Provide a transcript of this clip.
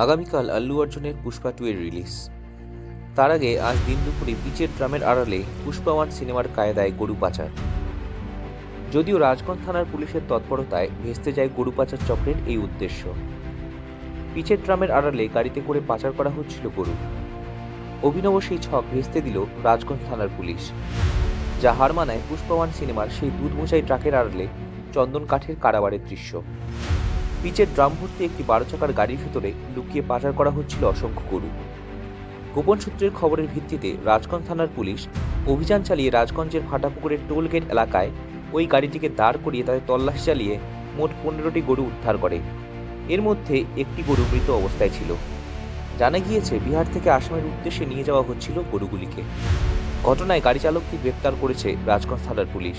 আগামীকাল আল্লু অর্জুনের পুষ্পা টু এর রিলিজ তার আগে আজ দিন দুপুরে পিচের ড্রামের আড়ালে পুষ্পা ওয়ান সিনেমার কায়দায় গরু পাচার। যদিও রাজগঞ্জ থানার পুলিশের তৎপরতায় ভেস্তে যায় গরু পাচার চক্রের এই উদ্দেশ্য। পিচের ড্রামের আড়ালে গাড়িতে করে পাচার করা হচ্ছিল গরু। অভিনব সেই ছক ভেস্তে দিল রাজগঞ্জ থানার পুলিশ, যা হার মানায় পুষ্পা ওয়ান সিনেমার সেই দুধ মোচাই ট্রাকের আড়ালে চন্দন কাঠের কারাবারের দৃশ্য। পিচের ড্রাম ভর্তি একটি বারো চাকার গাড়ির ভেতরে লুকিয়ে পাচার করা হচ্ছিল অসংখ্য গরু। গোপন সূত্রের খবরের ভিত্তিতে রাজগঞ্জ থানার পুলিশ অভিযান চালিয়ে রাজগঞ্জের ফাটাপুকুরের টোল গেট এলাকায় ওই গাড়িটিকে দাঁড় করিয়ে তাদের তল্লাশি চালিয়ে মোট পনেরোটি গরু উদ্ধার করে। এর মধ্যে একটি গরু মৃত অবস্থায় ছিল। জানা গিয়েছে, বিহার থেকে আসামের উদ্দেশ্যে নিয়ে যাওয়া হচ্ছিল গরুগুলিকে। ঘটনায় গাড়ি চালককে গ্রেপ্তার করেছে রাজগঞ্জ থানার পুলিশ।